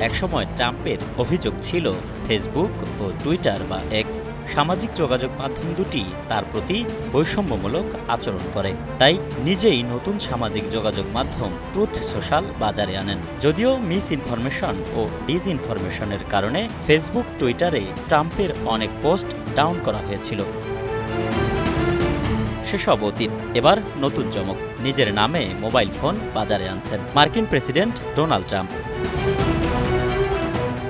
একসময় ট্রাম্পের অভিযোগ ছিল, ফেসবুক ও টুইটার বা এক্স সামাজিক যোগাযোগ মাধ্যম দুটি তার প্রতি বৈষম্যমূলক আচরণ করে। তাই নিজেই নতুন সামাজিক যোগাযোগ মাধ্যম ট্রুথ সোশ্যাল বাজারে আনেন। যদিও মিস ইনফরমেশন ও ডিস ইনফরমেশনের কারণে ফেসবুক, টুইটারে ট্রাম্পের অনেক পোস্ট ডাউন করা হয়েছিল। সেসব অতীত। এবার নতুন চমক। নিজের নামে মোবাইল ফোন বাজারে আনছেন মার্কিন president Donald Trump.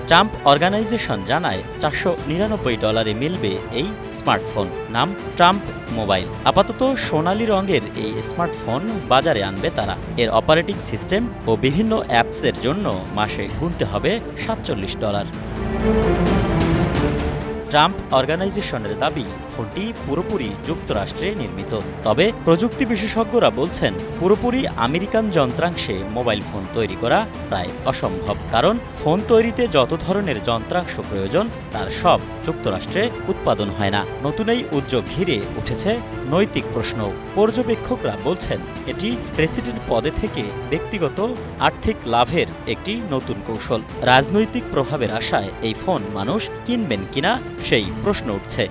Trump organization জানায় চারশো নিরানব্বই ডলারে মিলবে এই স্মার্টফোন, নাম ট্রাম্প মোবাইল। আপাতত সোনালি রঙের এই স্মার্টফোন বাজারে আনবে তারা। এর অপারেটিং সিস্টেম ও বিভিন্ন অ্যাপসের জন্য মাসে গুনতে হবে সাতচল্লিশ ডলার। ট্রাম্প অর্গানাইজেশনের দাবি ফোনটি পুরোপুরি যুক্তরাষ্ট্রে নির্মিত। তবে প্রযুক্তি বিশেষজ্ঞরা বলছেন, পুরোপুরি আমেরিকান যন্ত্রাংশে মোবাইল ফোন তৈরি করা প্রায় অসম্ভব। কারণ ফোন তৈরিতে যত ধরনের যন্ত্রাংশ প্রয়োজন, তার সব যুক্তরাষ্ট্রে উৎপাদন হয় না। নতুন এই উদ্যোগ ঘিরে উঠেছে নৈতিক প্রশ্ন পর্যবেক্ষকরা বলছেন, এটি প্রেসিডেন্ট পদে থেকে ব্যক্তিগত আর্থিক লাভের একটি নতুন কৌশল। রাজনৈতিক প্রভাবের আশায় এই ফোন মানুষ কিনবেন কিনা, সেই প্রশ্ন উঠছে।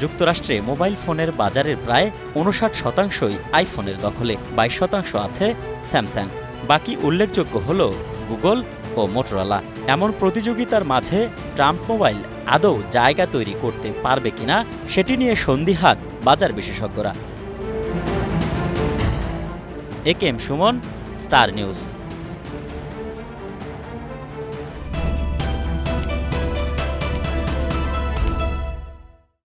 যুক্তরাষ্ট্রে মোবাইল ফোনের বাজারের প্রায় উনষাট শতাংশই আইফোনের দখলে, বাইশ শতাংশ আছে স্যামসাং। বাকি উল্লেখযোগ্য হল গুগল ও মোটরোলা। এমন প্রতিযোগিতার মাঝে ট্রাম্প মোবাইল আদৌ জায়গা তৈরি করতে পারবে কিনা, সেটি নিয়ে সন্দিহান বাজার বিশেষজ্ঞরা। A K M Suman, star news.